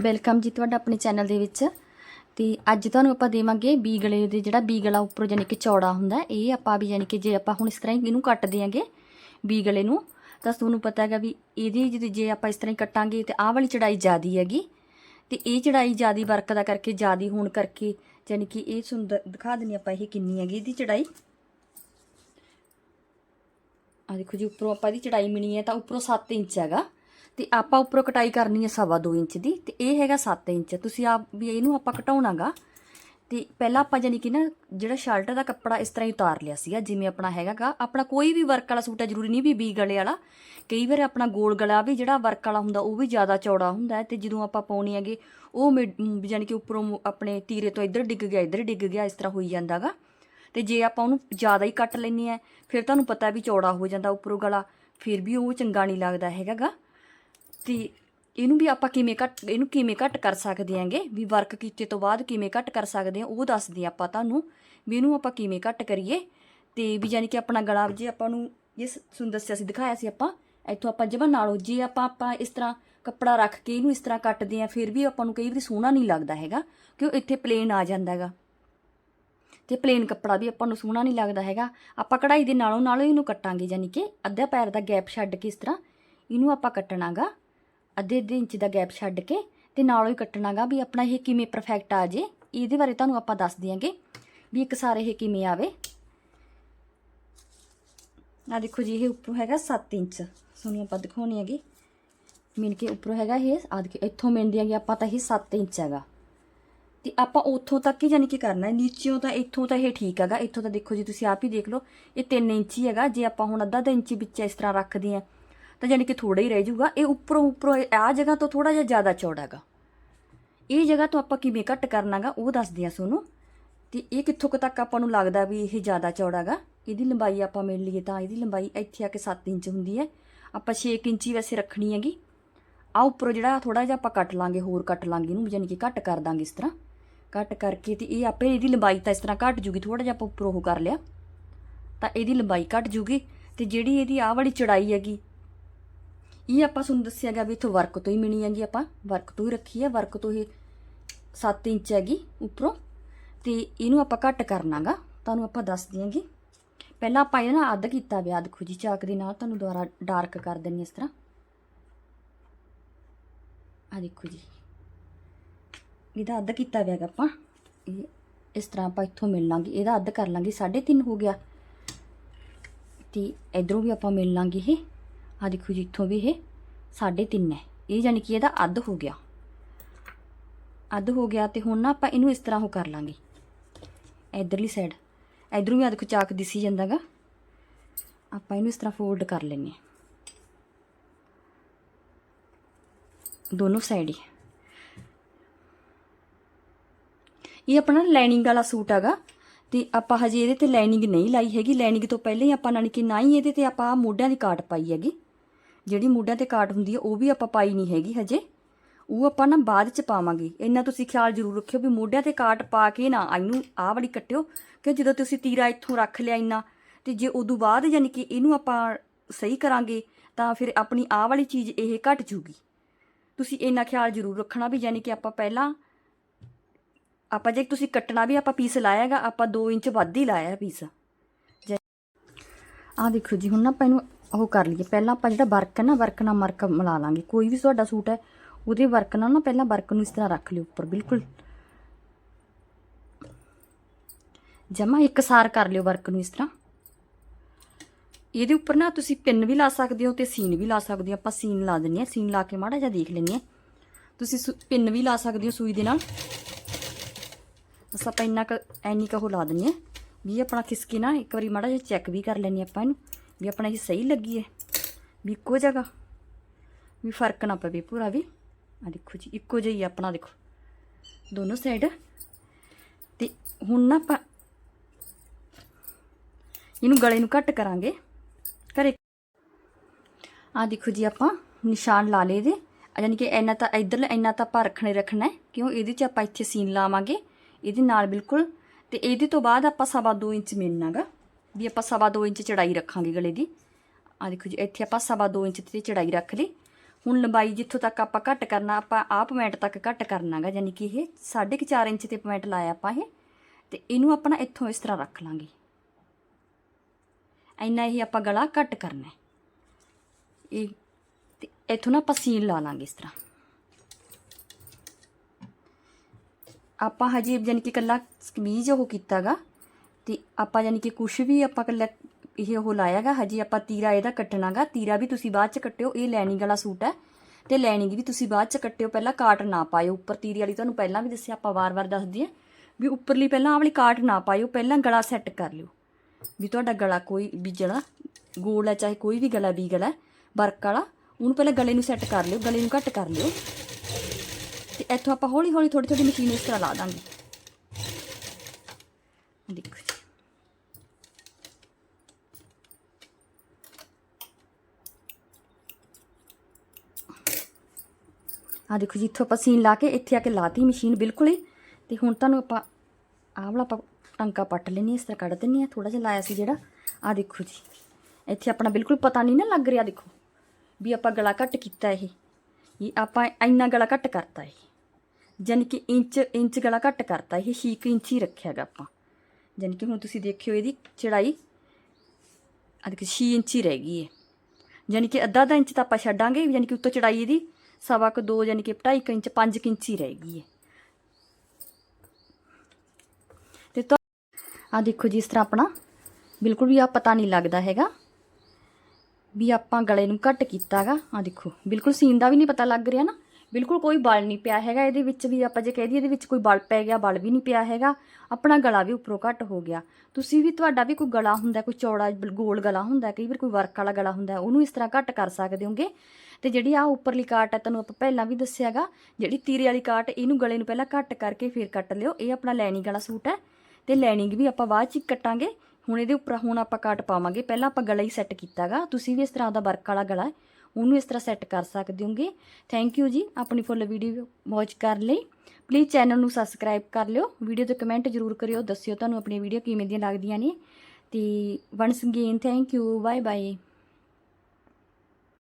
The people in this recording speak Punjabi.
ਵੈਲਕਮ ਜੀ ਤੁਹਾਡਾ ਆਪਣੇ ਚੈਨਲ ਦੇ ਵਿੱਚ। ਤੇ ਅੱਜ ਤੁਹਾਨੂੰ ਆਪਾਂ ਦੇਵਾਂਗੇ ਬੀ ਗਲੇ ਦੇ ਜਿਹੜਾ ਬੀ ਗਲਾ ਉੱਪਰੋਂ ਯਾਨੀ ਕਿ ਚੌੜਾ ਹੁੰਦਾ, ਇਹ ਆਪਾਂ ਵੀ ਯਾਨੀ ਕਿ ਜੇ ਆਪਾਂ ਹੁਣ ਇਸ ਤਰ੍ਹਾਂ ਹੀ ਇਹਨੂੰ ਕੱਟ ਦਿਆਂਗੇ ਬੀ ਗਲੇ ਨੂੰ, ਤਾਂ ਤੁਹਾਨੂੰ ਪਤਾ ਹੈਗਾ ਵੀ ਇਹਦੀ ਜੇ- ਜੇ ਆਪਾਂ ਇਸ ਤਰ੍ਹਾਂ ਹੀ ਕੱਟਾਂਗੇ ਤੇ ਆਹ ਵਾਲੀ ਚੜਾਈ ਜ਼ਿਆਦੀ ਹੈਗੀ। ਤੇ ਇਹ ਚੜਾਈ ਜ਼ਿਆਦੀ ਵਰਕ ਦਾ ਕਰਕੇ, ਜ਼ਿਆਦੀ ਹੋਣ ਕਰਕੇ ਯਾਨੀ ਕਿ ਇਹ ਸੁੰਦਰ ਦ- ਦਿਖਾ ਦਿੰਨੀ ਆਪਾਂ ਇਹ ਕਿੰਨੀ ਹੈਗੀ ਇਹਦੀ ਚੜਾਈ। ਆ ਦੇਖੋ ਜੀ, ਉੱਪਰੋਂ ਆਪਾਂ ਇਹਦੀ ਚੜਾਈ ਮਿਣੀ ਹੈ ਤਾਂ ਉੱਪਰੋਂ 7 ਇੰਚ ਹੈਗਾ। ਤੇ ਆਪਾਂ ਉੱਪਰੋਂ ਕਟਾਈ ਕਰਨੀ ਹੈ ਸਵਾ ਦੋ ਇੰਚ ਦੀ, ਤੇ ਇਹ ਹੈਗਾ 7 ਇੰਚ। ਤੁਸੀਂ ਆਪ ਵੀ ਇਹਨੂੰ ਆਪਾਂ ਘਟਾਉਣਾਗਾ। ਤੇ ਪਹਿਲਾਂ ਆਪਾਂ ਜਾਨੀ ਕਿ ਨਾ ਜਿਹੜਾ ਸ਼ਰਟ ਦਾ ਕੱਪੜਾ ਇਸ ਤਰ੍ਹਾਂ ਹੀ ਉਤਾਰ ਲਿਆ ਸੀਗਾ, ਜਿਵੇਂ ਆਪਣਾ ਹੈਗਾਗਾ। ਆਪਣਾ ਕੋਈ ਵੀ ਵਰਕ ਵਾਲਾ ਸੂਟ ਹੈ ਜ਼ਰੂਰੀ ਨਹੀਂ ਵੀ ਬੀ ਗਲੇ ਵਾਲਾ। ਕਈ ਵਾਰ ਆਪਣਾ ਗੋਲ ਗਲਾ ਵੀ ਜਿਹੜਾ ਵਰਕ ਵਾਲਾ ਹੁੰਦਾ, ਉਹ ਵੀ ਜ਼ਿਆਦਾ ਚੌੜਾ ਹੁੰਦਾ ਹੈ। ਤੇ ਜਦੋਂ ਆਪਾਂ ਪਾਉਣੀ ਹੈਗੇ, ਉਹ ਜਾਨੀ ਕਿ ਉੱਪਰੋਂ ਆਪਣੇ ਤੀਰੇ ਤੋਂ ਇੱਧਰ ਡਿੱਗ ਗਿਆ, ਇੱਧਰ ਡਿੱਗ ਗਿਆ, ਇਸ ਤਰ੍ਹਾਂ ਹੋਈ ਜਾਂਦਾਗਾ। ਤੇ ਜੇ ਆਪਾਂ ਉਹਨੂੰ ਜ਼ਿਆਦਾ ਹੀ ਕੱਟ ਲੈਂਦੇ ਆ ਫਿਰ ਤੁਹਾਨੂੰ ਪਤਾ ਵੀ ਚੌੜਾ ਹੋ ਜਾਂਦਾ ਉੱਪਰੋਂ ਗਲਾ। ਫਿਰ ਵੀ ਉਹ ਚੰਗਾ ਨਹੀਂ ਲੱਗਦਾ ਹੈਗਾਗਾ। ਤੇ ਇਹਨੂੰ ਵੀ ਆਪਾਂ ਕਿਵੇਂ ਘੱਟ, ਇਹਨੂੰ ਕਿਵੇਂ ਘੱਟ ਕਰ ਸਕਦੇ ਆਂਗੇ ਵੀ ਵਰਕ ਕੀਤੇ ਤੋਂ ਬਾਅਦ ਕਿਵੇਂ ਘੱਟ ਕਰ ਸਕਦੇ ਆ? ਉਹ ਦੱਸਦੇ ਆਪਾਂ ਤੁਹਾਨੂੰ ਵੀ ਇਹਨੂੰ ਆਪਾਂ ਕਿਵੇਂ ਘੱਟ ਕਰੀਏ। ਤੇ ਵੀ ਯਾਨੀ ਕਿ ਆਪਣਾ ਗਲਾ ਜੇ ਆਪਾਂ ਨੂੰ ਜਿਸ ਤੁਹਾਨੂੰ ਦੱਸਿਆ ਸੀ ਦਿਖਾਇਆ ਸੀ ਆਪਾਂ, ਇੱਥੋਂ ਆਪਾਂ ਜਮਾਂ ਨਾਲੋਂ ਜੇ ਆਪਾਂ ਆਪਾਂ ਇਸ ਤਰ੍ਹਾਂ ਕੱਪੜਾ ਰੱਖ ਕੇ ਇਹਨੂੰ ਇਸ ਤਰ੍ਹਾਂ ਕੱਟਦੇ ਆ, ਫਿਰ ਵੀ ਆਪਾਂ ਨੂੰ ਕਈ ਵਾਰੀ ਸੋਹਣਾ ਨਹੀਂ ਲੱਗਦਾ ਹੈਗਾ, ਕਿਉਂ ਇੱਥੇ ਪਲੇਨ ਆ ਜਾਂਦਾ ਹੈਗਾ। ਤੇ ਪਲੇਨ ਕੱਪੜਾ ਵੀ ਆਪਾਂ ਨੂੰ ਸੋਹਣਾ ਨਹੀਂ ਲੱਗਦਾ ਹੈਗਾ। ਆਪਾਂ ਕਢਾਈ ਦੇ ਨਾਲੋਂ ਨਾਲੋਂ ਇਹਨੂੰ ਕੱਟਾਂਗੇ ਯਾਨੀ ਕਿ ਅੱਧਾ ਪੈਰ ਦਾ ਗੈਪ ਛੱਡ ਕੇ ਇਸ ਤਰ੍ਹਾਂ ਇਹਨੂੰ ਆਪਾਂ ਕੱਟਣਾਗਾ। ਅੱਧੇ ਅੱਧੇ ਇੰਚ ਦਾ ਗੈਪ ਛੱਡ ਕੇ ਤੇ ਨਾਲੋਂ ਹੀ ਕੱਟਣਾਗਾ ਵੀ ਆਪਣਾ ਇਹ ਕਿਵੇਂ ਪਰਫੈਕਟ ਆ ਜੇ। ਇਹਦੇ ਬਾਰੇ ਤੁਹਾਨੂੰ ਆਪਾਂ ਦੱਸ ਦਿਆਂਗੇ ਵੀ ਇੱਕ ਸਾਰੇ ਇਹ ਕਿਵੇਂ ਆਵੇ। ਆ ਦੇਖੋ ਜੀ, ਇਹ ਉੱਪਰੋਂ ਹੈਗਾ 7 ਇੰਚ। ਤੁਹਾਨੂੰ ਆਪਾਂ ਦਿਖਾਉਣੀ ਹੈਗੀ। ਮਿਣ ਕੇ ਉੱਪਰੋਂ ਹੈਗਾ ਇਹ ਆ ਦੇਖੋ, ਇੱਥੋਂ ਮਿਣ ਦਿਆਂਗੇ ਆਪਾਂ ਤਾਂ ਇਹ 7 ਇੰਚ ਹੈਗਾ। ਤੇ ਆਪਾਂ ਉੱਥੋਂ ਤੱਕ ਹੀ ਜਾਨੀ ਕਿ ਕਰਨਾ ਹੈ, ਨੀਚਿਓਂ ਤਾਂ ਇੱਥੋਂ ਤਾਂ ਇਹ ਠੀਕ ਹੈਗਾ। ਇੱਥੋਂ ਤਾਂ ਦੇਖੋ ਜੀ, ਤੁਸੀਂ ਆਪ ਹੀ ਦੇਖ ਲਓ, ਇਹ 3 ਇੰਚ ਹੀ ਹੈਗਾ। ਜੇ ਆਪਾਂ ਹੁਣ ਅੱਧਾ ਅੱਧਾ ਇੰਚ ਵਿੱਚ ਇਸ ਤਰ੍ਹਾਂ ਰੱਖਦੇ ਆ ਤਾਂ ਜਾਨੀ ਕਿ ਥੋੜਾ ਹੀ ਰਹਿ ਜਾਊਗਾ। ਇਹ ਉੱਪਰੋਂ ਉੱਪਰੋਂ ਆ ਜਗ੍ਹਾ ਤੋਂ ਥੋੜਾ ਜਿਹਾ ਜ਼ਿਆਦਾ ਚੌੜਾ ਹੈਗਾ। ਇਹ ਜਗ੍ਹਾ ਤੋਂ ਆਪਾਂ ਕਿਵੇਂ ਕੱਟ ਕਰਨਾਗਾ ਉਹ ਦੱਸਦੇ ਆ ਤੁਹਾਨੂੰ। ਤੇ ਇਹ ਕਿੱਥੋਂ ਕੁ ਤੱਕ ਆਪਾਂ ਨੂੰ ਲੱਗਦਾ ਵੀ ਇਹ ਜ਼ਿਆਦਾ ਚੌੜਾ ਹੈਗਾ? ਇਹਦੀ ਲੰਬਾਈ ਆਪਾਂ ਮਿਲ ਲਈਏ ਤਾਂ ਇਹਦੀ ਲੰਬਾਈ ਇੱਥੇ ਆ ਕੇ 7 ਇੰਚ ਹੁੰਦੀ ਹੈ। ਆਪਾਂ 6 ਇੰਚ ਹੀ ਵੈਸੇ ਰੱਖਣੀ ਹੈਗੀ। ਆ ਉੱਪਰੋਂ ਜਿਹੜਾ ਥੋੜਾ ਜਿਹਾ ਆਪਾਂ ਕੱਟ ਲਾਂਗੇ, ਹੋਰ ਕੱਟ ਲਾਂਗੇ ਇਹਨੂੰ ਯਾਨੀ ਕਿ ਕੱਟ ਕਰ ਦਾਂਗੇ ਇਸ ਤਰ੍ਹਾਂ। ਕੱਟ ਕਰਕੇ ਤੇ ਇਹ ਆਪੇ ਇਹਦੀ ਲੰਬਾਈ ਤਾਂ ਇਸ ਤਰ੍ਹਾਂ ਘਟ ਜੂਗੀ ਥੋੜਾ ਜਿਹਾ ਆਪਾਂ ਉੱਪਰੋਂ ਉਹ ਕਰ ਲਿਆ। ਤਾਂ ਇਹਦੀ ਲੰਬਾਈ ਘਟ ਜੂਗੀ ਤੇ ਜਿਹੜੀ ਇਹਦੀ ਆਹ ਵਾਲੀ ਚੜਾਈ ਹੈਗੀ ਇਹ ਆਪਾਂ ਤੁਹਾਨੂੰ ਦੱਸਿਆ ਗਿਆ ਵੀ ਇੱਥੋਂ ਵਰਕ ਤੋਂ ਹੀ ਮਿਣੀ ਹੈਗੀ ਆਪਾਂ। ਵਰਕ ਤੋਂ ਹੀ ਰੱਖੀ ਹੈ ਵਰਕ ਤੋਂ ਇਹ 7 ਇੰਚ ਹੈਗੀ ਉੱਪਰੋਂ। ਤੇ ਇਹਨੂੰ ਆਪਾਂ ਕੱਟ ਕਰਨਾਗਾ, ਤੁਹਾਨੂੰ ਆਪਾਂ ਦੱਸ ਦਿਆਂਗੇ। ਪਹਿਲਾਂ ਆਪਾਂ ਇਹ ਨਾ ਅੱਧ ਕੀਤਾ ਵਿਆ ਦੇਖੋ ਜੀ ਚਾਕ ਦੇ ਨਾਲ, ਤੁਹਾਨੂੰ ਦੁਬਾਰਾ ਡਾਰਕ ਕਰ ਦਿੰਨੀ ਇਸ ਤਰ੍ਹਾਂ। ਆ ਦੇਖੋ ਜੀ। ਇਹਦਾ ਅੱਧ ਕੀਤਾ ਵਿਆਗਾ ਆਪਾਂ। ਇਹ ਇਸ ਤਰ੍ਹਾਂ ਆਪਾਂ ਇੱਥੋਂ ਮਿਲ ਲਾਂਗੇ। ਇਹਦਾ ਅੱਧ ਕਰ ਲਾਂਗੇ 3.5 ਹੋ ਗਿਆ। ਤੇ ਇਧਰੋਂ ਵੀ ਆਪਾਂ ਮਿਲ ਲਾਂਗੇ ਇਹ। ਆ ਦੇਖੋ ਜੀ ਇੱਥੋਂ ਵੀ ਇਹ 3.5 ਹੈ। ਇਹ ਯਾਨੀ ਕਿ ਇਹਦਾ ਅੱਧ ਹੋ ਗਿਆ। ਅੱਧ ਹੋ ਗਿਆ ਤੇ ਹੁਣ ਨਾ ਆਪਾਂ ਇਹਨੂੰ ਇਸ ਤਰ੍ਹਾਂ ਉਹ ਕਰ ਲਾਂਗੇ। ਇਧਰਲੀ ਸਾਈਡ ਇਧਰੋਂ ਵੀ ਆ ਦੇਖੋ ਚਾਕ ਦਿਸੀ ਜਾਂਦਾਗਾ। ਆਪਾਂ ਇਹਨੂੰ ਇਸ ਤਰ੍ਹਾਂ ਫੋਲਡ ਕਰ ਲੈਨੇ ਦੋਨੋਂ ਸਾਈਡ ਹੀ। ਇਹ ਆਪਣਾ ਲਾਈਨਿੰਗ ਵਾਲਾ ਸੂਟ ਹੈਗਾ ਤੇ ਆਪਾਂ ਹਜੇ ਇਹਦੇ ਤੇ ਲਾਈਨਿੰਗ ਨਹੀਂ ਲਾਈ ਹੈਗੀ। ਲਾਈਨਿੰਗ ਤੋਂ ਪਹਿਲਾਂ ਹੀ ਆਪਾਂ ਨਾਲ ਕਿ ਨਾ ਹੀ ਇਹਦੇ ਤੇ ਆਪਾਂ ਮੋਢਿਆਂ ਦੀ ਕਾਟ ਪਾਈ ਹੈਗੀ। ਜਿਹੜੀ ਮੋਢਿਆਂ ਤੇ ਕਾਟ ਹੁੰਦੀ ਹੈ, ਉਹ ਵੀ ਆਪਾਂ ਪਾਈ ਨਹੀਂ ਹੈਗੀ ਹਜੇ। ਉਹ ਆਪਾਂ ਨਾ ਬਾਅਦ ਚ ਪਾਵਾਂਗੇ। ਇੰਨਾ ਤੁਸੀਂ ਖਿਆਲ ਜ਼ਰੂਰ ਰੱਖਿਓ ਵੀ ਮੋਢਿਆਂ ਤੇ ਕਾਟ ਪਾ ਕੇ ਨਾ ਇਹਨੂੰ ਆਹ ਵਾਲੀ ਕੱਟਿਓ ਕਿ ਜਦੋਂ ਤੁਸੀਂ ਤੀਰਾ ਇੱਥੋਂ ਰੱਖ ਲਿਆ ਇੰਨਾ, ਤੇ ਜੇ ਉਦੋਂ ਬਾਅਦ ਯਾਨੀ ਕਿ ਇਹਨੂੰ ਆਪਾਂ ਸਹੀ ਕਰਾਂਗੇ, ਤਾਂ ਫਿਰ ਆਪਣੀ ਆਹ ਵਾਲੀ ਚੀਜ਼ ਇਹ ਘਟ ਜੂਗੀ। ਤੁਸੀਂ ਇੰਨਾ ਖਿਆਲ ਜ਼ਰੂਰ ਰੱਖਣਾ ਵੀ ਯਾਨੀ ਕਿ ਆਪਾਂ ਪਹਿਲਾਂ, ਆਪਾਂ ਜੇ ਤੁਸੀਂ ਕੱਟਣਾ ਵੀ ਆਪਾਂ ਪੀਸ ਲਾਇਆਗਾ ਆਪਾਂ 2 ਇੰਚ ਵੱਧ ਹੀ ਲਾਇਆ ਪੀਸ ਆਹ ਦੇਖੋ ਜੀ, ਹੁਣ ਨਾ ਆਪਾਂ ਇਹਨੂੰ ਉਹ ਕਰ ਲਈਏ। ਪਹਿਲਾਂ ਆਪਾਂ ਜਿਹੜਾ ਵਰਕ ਹੈ ਨਾ, ਵਰਕ ਨਾਲ ਮਰਕ ਮਿਲਾ ਲਾਂਗੇ। ਕੋਈ ਵੀ ਤੁਹਾਡਾ ਸੂਟ ਹੈ, ਉਹਦੇ ਵਰਕ ਨਾਲ ਨਾ ਪਹਿਲਾਂ ਵਰਕ ਨੂੰ ਇਸ ਤਰ੍ਹਾਂ ਰੱਖ ਲਿਓ ਉੱਪਰ, ਬਿਲਕੁਲ। ਜਮਾ ਇੱਕਸਾਰ ਕਰ ਲਿਓ ਵਰਕ ਨੂੰ ਇਸ ਤਰ੍ਹਾਂ। ਇਹਦੇ ਉੱਪਰ ਨਾ ਤੁਸੀਂ ਪਿੰਨ ਵੀ ਲਾ ਸਕਦੇ ਹੋ ਤੇ ਸੀਨ ਵੀ ਲਾ ਸਕਦੇ ਹੋ। ਆਪਾਂ ਸੀਨ ਲਾ ਦਿੰਨੀ ਆ ਸੀਨ ਲਾ ਕੇ ਮਾੜਾ ਜਿਹਾ ਦੇਖ ਲੈਂਦੇ ਆ ਤੁਸੀਂ ਸੂ- ਪਿੰਨ ਵੀ ਲਾ ਸਕਦੇ ਹੋ ਸੂਈ ਦੇ ਨਾਲ। ਬਸ ਆਪਾਂ ਇੰਨਾ ਕੁ, ਐਨੀ ਕੁ ਉਹ ਲਾ ਦਿੰਨੀ ਆ ਵੀ ਆਪਣਾ ਖਿਸਕੀ ਨਾ, ਇੱਕ ਵਾਰੀ ਮਾੜਾ ਜਿਹਾ ਚੈੱਕ ਵੀ ਕਰ ਲੈਣੀ ਆਪਾਂ ਇਹਨੂੰ। ਵੀ ਆਪਣਾ ਇਹ ਸਹੀ ਲੱਗੀ ਹੈ ਵੀ ਇੱਕੋ ਜਗ੍ਹਾ। ਵੀ ਫ਼ਰਕ ਨਾ ਪਵੇ ਪੂਰਾ ਵੀ। ਆ ਦੇਖੋ ਜੀ, ਇੱਕੋ ਜਿਹੀ ਆ ਆਪਣਾ ਦੇਖੋ। ਦੋਨੋਂ ਸਾਈਡ ਤੇ ਹੁਣ ਨਾ ਆਪਾਂ ਇਹਨੂੰ ਗਲੇ ਨੂੰ ਕੱਟ ਕਰਾਂਗੇ। ਕਰੇ ਆ ਦੇਖੋ ਜੀ, ਆਪਾਂ ਨਿਸ਼ਾਨ ਲਾ ਲਏ ਦੇ ਆ ਯਾਨੀ ਕਿ ਇੰਨਾ ਤਾਂ ਇਧਰ ਇੰਨਾ ਤਾਂ ਆਪਾਂ ਰੱਖਣੇ ਰੱਖਣਾ ਹੈ। ਕਿਉਂ? ਇਹਦੇ 'ਚ ਆਪਾਂ ਇੱਥੇ ਸੀਨ ਲਾਵਾਂਗੇ। ਇਹਦੇ ਨਾਲ ਬਿਲਕੁਲ। ਤੇ ਇਹਦੇ ਤੋਂ ਬਾਅਦ ਆਪਾਂ ਸਵਾ 2 ਇੰਚ ਮਿਲਣਾਗਾ। ਵੀ ਆਪਾਂ ਸਵਾ 2 ਇੰਚ ਚੜਾਈ ਰੱਖਾਂਗੇ ਗਲੇ ਦੀ। ਆ ਦੇਖੋ ਜੀ, ਇੱਥੇ ਆਪਾਂ ਸਵਾ 2 ਇੰਚ ਤੇ ਚੜਾਈ ਰੱਖ ਲਈ। ਹੁਣ ਲੰਬਾਈ ਜਿੱਥੋਂ ਤੱਕ ਆਪਾਂ ਘੱਟ ਕਰਨਾ, ਆਪਾਂ ਆਹ ਪੁਆਇੰਟ ਤੱਕ ਕੱਟ ਕਰਨਾਗਾ, ਯਾਨੀ ਕਿ ਇਹ 4.5 ਇੰਚ ਤੇ ਪੁਆਇੰਟ ਲਾਇਆ ਆਪਾਂ ਇਹ। ਤੇ ਇਹਨੂੰ ਆਪਣਾ ਇੱਥੋਂ ਇਸ ਤਰ੍ਹਾਂ ਰੱਖ ਲਾਂਗੇ। ਇੰਨਾ ਇਹ ਆਪਾਂ ਗਲਾ ਘੱਟ ਕਰਨਾ ਇਹ ਤੇ ਇੱਥੋਂ ਨਾ ਆਪਾਂ ਸੀਨ ਲਾ ਲਾਂਗੇ ਇਸ ਤਰ੍ਹਾਂ। ਆਪਾਂ ਹਜੇ ਯਾਨੀ ਕਿ ਕੱਲਾ ਕਮੀਜ਼ ਉਹ ਕੀਤਾਗਾ ਤੇ ਆਪਾਂ ਯਾਨੀ ਕਿ ਕੁਛ ਵੀ ਆਪਾਂ ਕੱਲਾ ਇਹ ਉਹ ਲਾਇਆਗਾ, ਹਜੇ ਆਪਾਂ ਤੀਰਾ ਇਹਦਾ ਕੱਟਣਾਗਾ। ਤੀਰਾ ਵੀ ਤੁਸੀਂ ਬਾਅਦ ਚ ਕੱਟਿਓ, ਇਹ ਲੈਨਿੰਗ ਵਾਲਾ ਸੂਟ ਹੈ। ਤੇ ਲੈਨਿੰਗ ਵੀ ਤੁਸੀਂ ਬਾਅਦ ਚ ਕੱਟਿਓ, ਪਹਿਲਾਂ ਕਾਟ ਨਾ ਪਾਇਓ। ਉੱਪਰ ਤੀਰੀ ਵਾਲੀ ਤੁਹਾਨੂੰ ਪਹਿਲਾਂ ਵੀ ਦੱਸਿਆ, ਆਪਾਂ ਵਾਰ-ਵਾਰ ਦੱਸਦੀ ਆ ਵੀ ਉੱਪਰਲੀ ਪਹਿਲਾਂ ਆਹ ਵਾਲੀ ਕਾਟ ਨਾ ਪਾਇਓ, ਪਹਿਲਾਂ ਗਲਾ ਸੈੱਟ ਕਰ ਲਿਓ। ਵੀ ਤੁਹਾਡਾ ਗਲਾ ਕੋਈ ਵੀ ਜਿਹੜਾ ਗੋਲ ਹੈ, ਚਾਹੇ ਕੋਈ ਵੀ ਗਲਾ ਵੀ ਗਲਾ ਵਰਕ ਵਾਲਾ, ਉਹਨੂੰ ਪਹਿਲਾਂ ਗਲੇ ਨੂੰ ਸੈੱਟ ਕਰ ਲਿਓ, ਗਲੇ ਨੂੰ ਘੱਟ ਕਰ ਲਿਓ। ਤੇ ਇੱਥੋਂ ਆਪਾਂ ਹੌਲੀ ਹੌਲੀ ਥੋੜੀ ਥੋੜੀ ਮਸ਼ੀਨ ਇਸ ਤਰ੍ਹਾਂ ਲਾ ਦਾਂਗੇ। ਦੇਖੋ ਆ ਦੇਖੋ ਜੀ, ਇੱਥੋਂ ਆਪਾਂ ਸੀਨ ਲਾ ਕੇ ਇੱਥੇ ਆ ਕੇ ਲਾਤੀ ਮਸ਼ੀਨ ਬਿਲਕੁਲ ਹੀ। ਤੇ ਹੁਣ ਤੁਹਾਨੂੰ ਆਪਾਂ ਆਹ ਵਾਲਾ ਆਪਾਂ ਟਾਂਕਾ ਪੱਟ ਲੈਣੀ ਇਸ ਤਰ੍ਹਾਂ ਕੱਢ ਦਿੰਨੀ ਆ ਥੋੜਾ ਜਿਹਾ ਲਾਇਆ ਸੀ ਜਿਹੜਾ। ਆ ਦੇਖੋ ਜੀ, ਇੱਥੇ ਆਪਣਾ ਬਿਲਕੁਲ ਪਤਾ ਨਹੀਂ ਨਾ ਲੱਗ ਰਿਹਾ, ਦੇਖੋ, ਵੀ ਆਪਾਂ ਗਲਾ ਘੱਟ ਕੀਤਾ ਇਹ। ਇਹ ਆਪਾਂ ਇੰਨਾ ਗਲਾ ਘੱਟ ਕਰਤਾ ਇਹ। ਯਾਨੀ ਕਿ ਇੰਚ ਇੰਚ ਗਲਾ ਘੱਟ ਕਰਤਾ ਇਹ 6 ਇੰਚ ਹੀ ਰੱਖਿਆਗਾ ਆਪਾਂ। ਯਾਨੀ ਕਿ ਹੁਣ ਤੁਸੀਂ ਦੇਖਿਓ ਇਹਦੀ ਚੜਾਈ ਆ ਦੇਖੋ 6 ਇੰਚ ਹੀ ਰਹਿ ਗਈ ਹੈ ਯਾਨੀ ਕਿ ਅੱਧਾ ਅੱਧਾ ਇੰਚ ਤਾਂ ਆਪਾਂ ਛੱਡਾਂਗੇ ਯਾਨੀ ਕਿ ਉੱਤੋਂ ਚੜਾਈ ਇਹਦੀ ਸਵਾ ਕੁ ਦੋ ਯਾਨੀ ਕਿ 2.5 ਇੰਚ 5 ਇੰਚ ਹੀ ਰਹਿ ਗਈ ਹੈ ਤੇ ਤਾਂ ਆ ਦੇਖੋ ਜੀ ਇਸ ਤਰ੍ਹਾਂ ਆਪਣਾ ਬਿਲਕੁਲ ਵੀ ਆ ਪਤਾ ਨਹੀਂ ਲੱਗਦਾ ਹੈਗਾ ਵੀ ਆਪਾਂ ਗਲੇ ਨੂੰ ਕੱਟ ਕੀਤਾਗਾ ਆ ਦੇਖੋ ਬਿਲਕੁਲ ਸੀਨ ਦਾ ਵੀ ਨਹੀਂ ਪਤਾ ਲੱਗ ਰਿਹਾ ਨਾ ਬਿਲਕੁਲ ਕੋਈ ਬਲ ਨਹੀਂ ਪਿਆ ਹੈਗਾ, ਇਹਦੇ ਵਿੱਚ ਵੀ ਆਪਾਂ ਜੇ ਕਹਿ ਦਈਏ ਇਹਦੇ ਵਿੱਚ ਕੋਈ ਬਲ ਪੈ ਗਿਆ, ਬਲ ਵੀ ਨਹੀਂ ਪਿਆ ਹੈਗਾ, ਆਪਣਾ ਗਲਾ ਵੀ ਉੱਪਰੋਂ ਘੱਟ ਹੋ ਗਿਆ। ਤੁਸੀਂ ਵੀ ਤੁਹਾਡਾ ਵੀ ਕੋਈ ਗਲਾ ਹੁੰਦਾ, ਕੋਈ ਚੌੜਾ ਗੋਲ ਗਲਾ ਹੁੰਦਾ, ਕਈ ਵਾਰ ਕੋਈ ਵਰਕ ਵਾਲਾ ਗਲਾ ਹੁੰਦਾ, ਉਹਨੂੰ ਇਸ ਤਰ੍ਹਾਂ ਘੱਟ ਕਰ ਸਕਦੇ ਹੋਗੇ। ਤੇ ਜਿਹੜੀ ਆ ਉੱਪਰਲੀ ਕਾਟ ਹੈ ਤੁਹਾਨੂੰ ਆਪਾਂ ਪਹਿਲਾਂ ਵੀ ਦੱਸਿਆਗਾ ਜਿਹੜੀ ਤੀਰੇ ਵਾਲੀ ਕਾਟ, ਇਹਨੂੰ ਗਲੇ ਨੂੰ ਪਹਿਲਾਂ ਘੱਟ ਕਰਕੇ ਫਿਰ ਕੱਟ ਲਿਓ, ਇਹ ਆਪਣਾ ਲੈਨਿੰਗ ਵਾਲਾ ਸੂਟ ਹੈ। ਤੇ ਲੈਨਿੰਗ ਵੀ ਆਪਾਂ ਬਾਅਦ ਚ ਕੱਟਾਂਗੇ। ਹੁਣ ਇਹਦੇ ਉੱਪਰ, ਹੁਣ ਆਪਾਂ ਕਾਟ ਪਾਵਾਂਗੇ। ਪਹਿਲਾਂ ਆਪਾਂ ਗਲਾ ਹੀ ਸੈੱਟ ਕੀਤਾਗਾ ਤੁਸੀਂ ਵੀ ਇਸ ਤਰ੍ਹਾਂ ਦਾ ਵਰਕ ਵਾਲਾ ਗਲਾ ਉਹਨੂੰ ਇਸ ਤਰ੍ਹਾਂ ਸੈੱਟ ਕਰ ਸਕਦੇ ਹੋਗੇ। ਥੈਂਕ ਯੂ ਜੀ ਆਪਣੀ ਫੁੱਲ ਵੀਡੀਓ ਵਾਚ ਕਰਨ ਲਈ। ਪਲੀਜ਼ ਚੈਨਲ ਨੂੰ ਸਬਸਕ੍ਰਾਈਬ ਕਰ ਲਿਓ। ਵੀਡੀਓ ਤੇ ਕਮੈਂਟ ਜ਼ਰੂਰ ਕਰਿਓ। ਦੱਸਿਓ ਤੁਹਾਨੂੰ ਆਪਣੀ ਵੀਡੀਓ ਕਿਵੇਂ ਦੀਆਂ ਲੱਗਦੀਆਂ ਨੇ। ਤੇ once again thank you bye bye